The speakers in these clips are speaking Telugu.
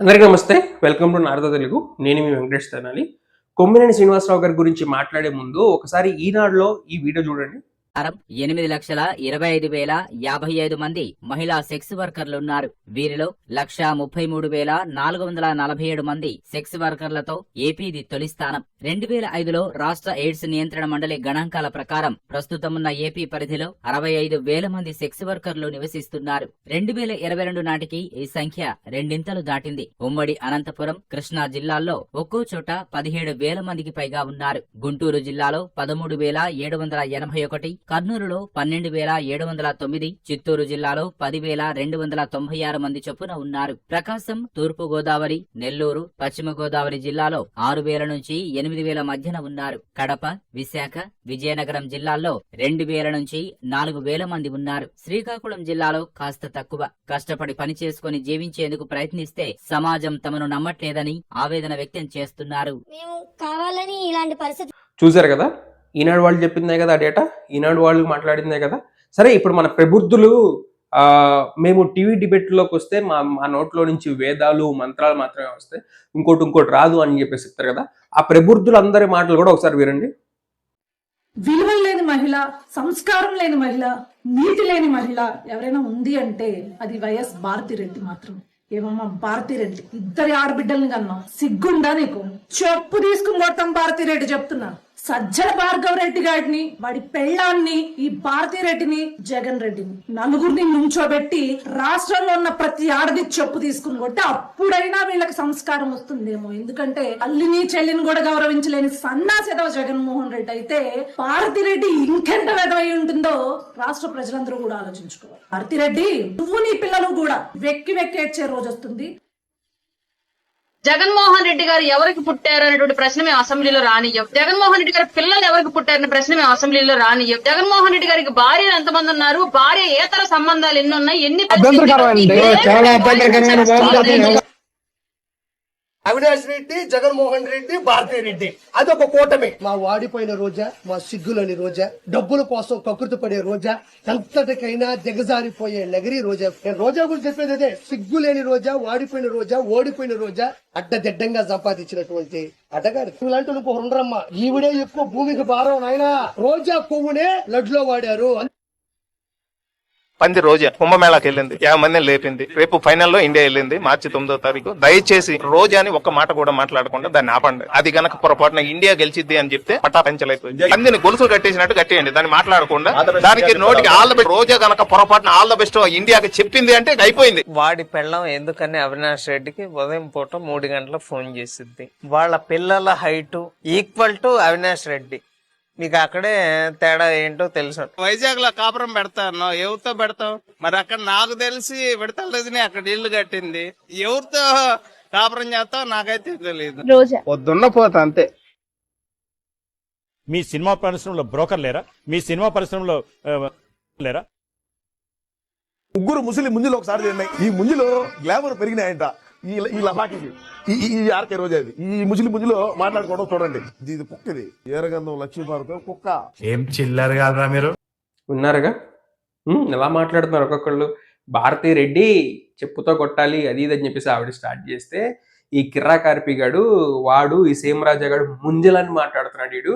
అందరికీ నమస్తే. Welcome to Narada Telugu. నేను మీ వెంకటేష్ తెనాలి. కొమ్మినేని శ్రీనివాసరావు గారి గురించి మాట్లాడే ముందు ఒకసారి ఈనాడులో ఈ వీడియో చూడండి. ఎనిమిది లక్షల ఇరవై ఐదు వేల యాభై ఐదు మంది మహిళా సెక్స్ వర్కర్లున్నారు వీరిలో లక్ష ముప్పై మూడు వేల నాలుగు వందల నలభై ఏడు మంది సెక్స్ వర్కర్లతో ఏపీది తొలి స్థానం. రెండు వేల ఐదులో రాష్ట్ర ఎయిడ్స్ నియంత్రణ మండలి గణాంకాల ప్రకారం ప్రస్తుతం ఉన్న ఏపీ పరిధిలో అరవై ఐదు వేల మంది సెక్స్ వర్కర్లు నివసిస్తున్నారు. రెండు వేల ఇరవై రెండు నాటికి ఈ సంఖ్య రెండింతలు దాటింది. ఉమ్మడి అనంతపురం కృష్ణా జిల్లాల్లో ఒక్కో చోట పదిహేడు వేల మందికి పైగా ఉన్నారు. గుంటూరు జిల్లాలో పదమూడు వేల ఏడు వందల ఎనభై ఒకటి కర్నూలులో పన్నెండు వేల ఏడు వందల తొమ్మిది చిత్తూరు జిల్లాలో పదివేల రెండు వందల తొంభై ఆరు మంది చొప్పున ఉన్నారు. ప్రకాశం తూర్పు గోదావరి నెల్లూరు పశ్చిమ గోదావరి జిల్లాలో ఆరు వేల నుంచి ఎనిమిది వేల మధ్యన ఉన్నారు. కడప విశాఖ విజయనగరం జిల్లాల్లో రెండు వేల నుంచి నాలుగు వేల మంది ఉన్నారు. శ్రీకాకుళం జిల్లాలో కాస్త తక్కువ. కష్టపడి పని చేసుకుని జీవించేందుకు ప్రయత్నిస్తే సమాజం తమను నమ్మట్లేదని ఆవేదన వ్యక్తం చేస్తున్నారు. మేము కావాలని ఇలాంటి పరిస్థితి చూశారు కదా? ఈనాడు వాళ్ళు చెప్పిందే కదా డేటా? ఈనాడు వాళ్ళు మాట్లాడిందే కదా? సరే ఇప్పుడు మన ప్రబుద్ధులు మేము టీవీ డిబేట్లోకి వస్తే మా మా నోట్లో నుంచి వేదాలు మంత్రాలు మాత్రమే వస్తాయి ఇంకోటి ఇంకోటి రాదు అని చెప్పేసి చెప్తారు కదా. ఆ ప్రబుద్ధులందరి మాటలు కూడా ఒకసారి వినండి. విలువలు లేని మహిళ సంస్కారం లేని మహిళ నీతి లేని మహిళ ఎవరైనా ఉంది అంటే అది వైఎస్ భారతిరెడ్డి మాత్రం. ఏమమ్మా భారతిరెడ్డి. ఇద్దరి ఆడబిడ్డల్ని కన్నా సిగ్గుండా నీకు? చెప్పు తీసుకుని కొడతాం భారతిరెడ్డి చెప్తున్నా. సజ్జల భార్గవ రెడ్డి గారిని వాడి పెళ్ళాన్ని ఈ భారతిరెడ్డిని జగన్ రెడ్డిని నలుగురిని నుంచోబెట్టి రాష్ట్రంలో ఉన్న ప్రతి ఆడది చెప్పు తీసుకుని కొట్టి అప్పుడైనా వీళ్ళకి సంస్కారం వస్తుందేమో. ఎందుకంటే అల్లిని చెల్లిని కూడా గౌరవించలేని సన్నాసేదవ జగన్మోహన్ రెడ్డి అయితే భారతిరెడ్డి ఇంకెంత వెదవై ఉంటుందో రాష్ట్ర ప్రజలందరూ కూడా ఆలోచించుకోవాలి. భారతిరెడ్డి నువ్వు నీ పిల్లలు కూడా వెక్కి వెక్కి ఏడ్చే రోజు వస్తుంది. జగన్మోహన్ రెడ్డి గారు ఎవరికి పుట్టారు అనేటువంటి ప్రశ్న మేము అసెంబ్లీలో రానియ్యం. జగన్మోహన్ రెడ్డి గారి పిల్లలు ఎవరికి పుట్టారనే ప్రశ్న మేము అసెంబ్లీలో రానియ్యం. జగన్మోహన్ రెడ్డి గారికి భార్యలు ఎంతమంది ఉన్నారు? భార్య ఏతర సంబంధాలు ఎన్ని ఉన్నాయి? ఎన్ని అవినాష్ రెడ్డి జగన్మోహన్ రెడ్డి భారతీ రెడ్డి. అదొక కూటమి. మా వాడిపోయిన రోజా మా సిగ్గులని రోజా డబ్బుల కోసం కకృతి పడే రోజా ఎంతటికైనా దిగజారిపోయే నగరి రోజా. నేను రోజా గురించి చెప్పేది అదే. సిగ్గు లేని రోజా వాడిపోయిన రోజా ఓడిపోయిన రోజా అడ్డదిడ్డంగా సంపాదించినటువంటి అడ్డగారు ఇలాంటి ఇంకో ఉండరమ్మా. ఈవిడే ఎక్కువ భూమికి భారం నాయనా. రోజా కొవ్వునే లడ్లో వాడారు. పంది రోజా కుంభమేళాకి వెళ్ళింది. యాభై మందిని లేపింది. రేపు ఫైనల్లో ఇండియా వెళ్ళింది. మార్చి తొమ్మిదో తారీఖు. దయచేసి రోజా అని ఒక్క మాట కూడా మాట్లాడకుండా దాన్ని ఆపండి. అది గనక పొరపాటున ఇండియా గెలిచిద్ది అని చెప్తే పట్టాపెంచలైపోయింది పందిని గొలుసు కట్టేసినట్టు కట్టేయండి. దాన్ని మాట్లాడకుండా దానికి నోటికి ఆల్ ద బెస్ట్. రోజా గనక పొరపాటున ఆల్ ద బెస్ట్ ఇండియాకి చెప్పింది అంటే అయిపోయింది. వాడి పెళ్ళం ఎందుకని అవినాష్ రెడ్డికి ఉదయం పూట మూడు గంటల ఫోన్ చేసిద్ది. వాళ్ళ పిల్లల height equal to Avinash Reddy. మీకు అక్కడే తేడా ఏంటో తెలుసు. వైజాగ్లో కాపురం పెడతాను ఎవరితో పెడతాం మరి అక్కడ నాకు తెలిసి విడతల రజని అక్కడ ఇల్లు కట్టింది. ఎవరితో కాపురం చేస్తావు? నాకైతే తెలియదు. పొద్దున్న పోతా అంతే. మీ సినిమా పరిశ్రమలో బ్రోకర్ లేరా? మీ సినిమా పరిశ్రమలో ఆ, లేరా? ముగ్గురు ముసలి ముంజులు ఒకసారి తిన్నాయి. ఈ ముంజులో గ్లామర్ పెరిగినాయంట. ఈ ఈ లపాకి ఈ ఆర్కే రోజు అది. ఈ ముసలి ముంజులో మాట్లాడుకోవడం చూడండి. ఇది ఇది కుక్క ఇది ఏరగంధం లక్ష్మీపార్వతం కుక్క. ఏం చిల్లరు కాదురా మీరు? విన్నారుగా ఉమ్, ఎలా మాట్లాడుతున్నారు ఒక్కొక్కళ్ళు? భారతీ రెడ్డి చెప్పుతో కొట్టాలి అది ఇది అని చెప్పేసి ఆవిడ స్టార్ట్ చేస్తే ఈ కిర్రా కార్పిగాడు వాడు ఈ సేమరాజాగాడు ముంజలని మాట్లాడుతున్నాడు వీడు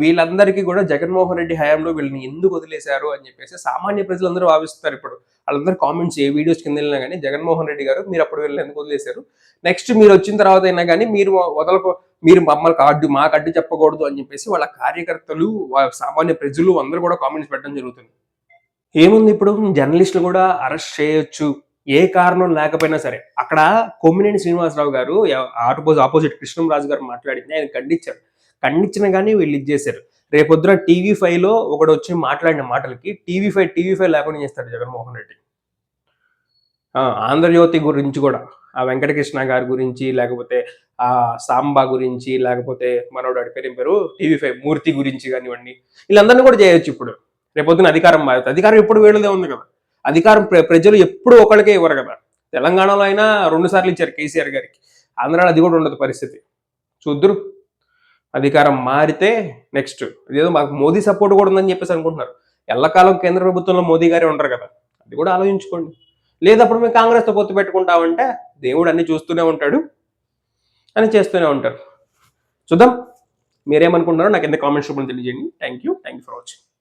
వీళ్ళందరికీ కూడా జగన్మోహన్ రెడ్డి హయాంలో వీళ్ళని ఎందుకు వదిలేశారు అని చెప్పేసి సామాన్య ప్రజలందరూ భావిస్తారు ఇప్పుడు. వాళ్ళందరూ కామెంట్స్ ఏ వీడియోస్ కింద వెళ్ళినా కానీ జగన్మోహన్ రెడ్డి గారు మీరు అప్పుడు వీళ్ళని ఎందుకు వదిలేశారు? నెక్స్ట్ మీరు వచ్చిన తర్వాత అయినా కానీ మీరు వదలకు మీరు మమ్మల్ని అడ్డు మాకు అడ్డు చెప్పకూడదు అని చెప్పేసి వాళ్ళ కార్యకర్తలు సామాన్య ప్రజలు అందరూ కూడా కామెంట్స్ పెట్టడం జరుగుతుంది. ఏముంది ఇప్పుడు? జర్నలిస్టులు కూడా అరెస్ట్ చేయొచ్చు. ఏ కారణం లేకపోయినా సరే. అక్కడ కొమ్మినేని శ్రీనివాసరావు గారు ఆపోజిట్ ఆపోజిట్ కృష్ణంరాజు గారు మాట్లాడింది ఆయన ఖండించారు. ఖండించిన కానీ వీళ్ళు ఇది చేశారు. రేపొద్దున టీవీ ఫైవ్లో ఒకడు వచ్చి మాట్లాడిన మాటలకి టీవీ ఫైవ్ టీవీ ఫైవ్ లేకుండా చేస్తాడు జగన్మోహన్ రెడ్డి. ఆ, ఆంధ్రజ్యోతి గురించి కూడా ఆ వెంకటకృష్ణ గారి గురించి లేకపోతే ఆ సాంబా గురించి లేకపోతే మనోడు అడిపేరేం పేరు టీవీ ఫైవ్ మూర్తి గురించి కానివ్వండి. వీళ్ళందరినీ కూడా చేయొచ్చు ఇప్పుడు. రేపొద్దున అధికారం మారుతుంది. అధికారం ఎప్పుడు వీళ్ళదే ఉంది కదా. అధికారం ప్ర- ప్రజలు ఎప్పుడు ఒకరికే ఇవ్వరు కదా. తెలంగాణలో అయినా రెండు సార్లు ఇచ్చారు కేసీఆర్ గారికి. ఆంధ్రాలో అది కూడా ఉండదు పరిస్థితి. చూద్దరు. అధికారం మారితే నెక్స్ట్. ఇదేదో మాకు మోదీ సపోర్ట్ కూడా ఉందని చెప్పేసి అనుకుంటున్నారు. ఎల్లకాలం కేంద్ర ప్రభుత్వంలో మోదీ గారే ఉంటారు కదా. అది కూడా ఆలోచించుకోండి. లేదప్పుడు మేము కాంగ్రెస్తో పొత్తు పెట్టుకుంటామంటే దేవుడు అన్ని చూస్తూనే ఉంటాడు అని చేస్తూనే ఉంటారు. చూద్దాం. మీరేమనుకుంటున్నారో నాకు ఎంత కామెంట్స్ రూపంలో తెలియజేయండి. Thank you thank you for watching